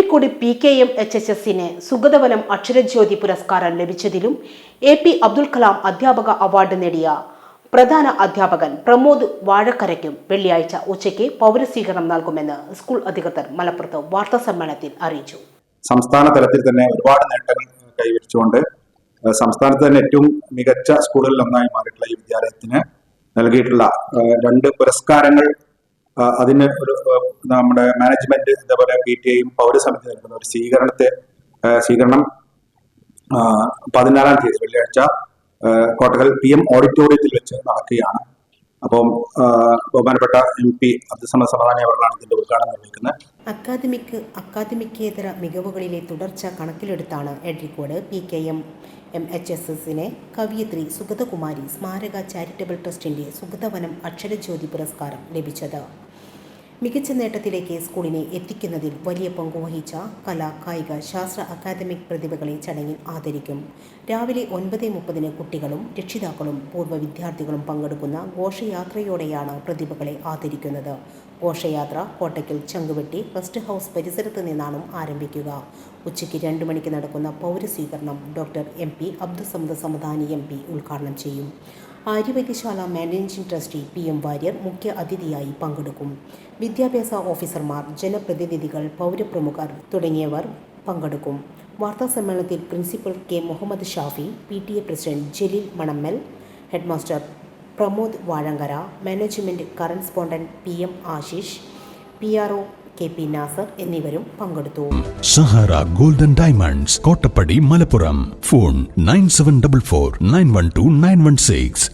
Ezhikode P K M H H എസിന് സുഗതവനം അക്ഷരജ്യോതി പുരസ്കാരം ലഭിച്ചതിലും എ പി അബ്ദുൽ കലാം അധ്യാപക അവാർഡ് നേടിയ പ്രധാന അധ്യാപകൻ പ്രമോദ് വാഴക്കരയ്ക്കും വെള്ളിയാഴ്ച ഉച്ചയ്ക്ക് പൗരസ്വീകരണം നൽകുമെന്ന് സ്കൂൾ അധികൃതർ മലപ്പുറത്ത് വാർത്താ സമ്മേളനത്തിൽ അറിയിച്ചു. സംസ്ഥാന തലത്തിൽ തന്നെ ഒരുപാട് നേട്ടങ്ങൾ കൈവരിച്ചുകൊണ്ട് സംസ്ഥാനത്ത് തന്നെ ഏറ്റവും മികച്ച സ്കൂളുകളിൽ ഒന്നായി മാറിയിട്ടുള്ള ഈ വിദ്യാലയത്തിന് നൽകിയിട്ടുള്ള രണ്ട് പുരസ്കാരങ്ങൾ അതിന് ഒരു നമ്മുടെ മാനേജ്മെന്റ് ഇതേപോലെ പി ടി ഐയും പൗരസമിതി നൽകുന്ന ഒരു സ്വീകരണത്തെ സ്വീകരണം പതിനാലാം തീയതി വെള്ളിയാഴ്ച കോട്ടകൽ പി എം ഓഡിറ്റോറിയത്തിൽ വെച്ച് നടക്കുകയാണ്. അപ്പം ബഹുമാനപ്പെട്ട എം പി അബ്ദുസമദ് സമാധാനി അവരാണ് ഇതിന്റെ ഉദ്ഘാടനം നിർവഹിക്കുന്നത്. അക്കാദമിക് അക്കാദമിക്കേതര മികവുകളിലെ തുടർച്ച കണക്കിലെടുത്താണ് Edarikode P K M M H S എസിനെ കവിയത്രി സുഗതകുമാരി സ്മാരക ചാരിറ്റബിൾ ട്രസ്റ്റിന്റെ സുഗതവനം അക്ഷരജ്യോതി പുരസ്കാരം ലഭിച്ചത്. മികച്ച നേട്ടത്തിലേക്ക് സ്കൂളിനെ എത്തിക്കുന്നതിൽ വലിയ പങ്കുവഹിച്ച കലാ കായിക ശാസ്ത്ര അക്കാദമിക് പ്രതിഭകളെ ചടങ്ങിൽ ആദരിക്കും. രാവിലെ ഒൻപത് മുപ്പതിന് കുട്ടികളും രക്ഷിതാക്കളും പൂർവ വിദ്യാർത്ഥികളും പങ്കെടുക്കുന്ന ഘോഷയാത്രയോടെയാണ് പ്രതിഭകളെ ആദരിക്കുന്നത്. ഘോഷയാത്ര കോട്ടയ്ക്കൽ ചങ്കുവെട്ടി ഫസ്റ്റ് ഹൗസ് പരിസരത്ത് നിന്നാണ് ആരംഭിക്കുക. ഉച്ചയ്ക്ക് രണ്ട് മണിക്ക് നടക്കുന്ന പൗരസ്വീകരണം doctor M P Abdussamad Samadani M P ഉദ്ഘാടനം ചെയ്യും. Aryavaidyasala managing trustee P M Warrier മുഖ്യ അതിഥിയായി പങ്കെടുക്കും. വിദ്യാഭ്യാസ ഓഫീസർമാർ ജനപ്രതിനിധികൾ പൗരപ്രമുഖർ തുടങ്ങിയവർ പങ്കെടുക്കും. വാർത്താ സമ്മേളനത്തിൽ principal K Muhammad Shafi P T A president Jaleel Manammal headmaster Pramod Vazhangara management correspondent P M Ashish P R O K P Nasar എന്നിവരും പങ്കെടുത്തു. Sahara golden diamonds Kottappadi Malappuram. Phone nine seven double four nine one two nine one six.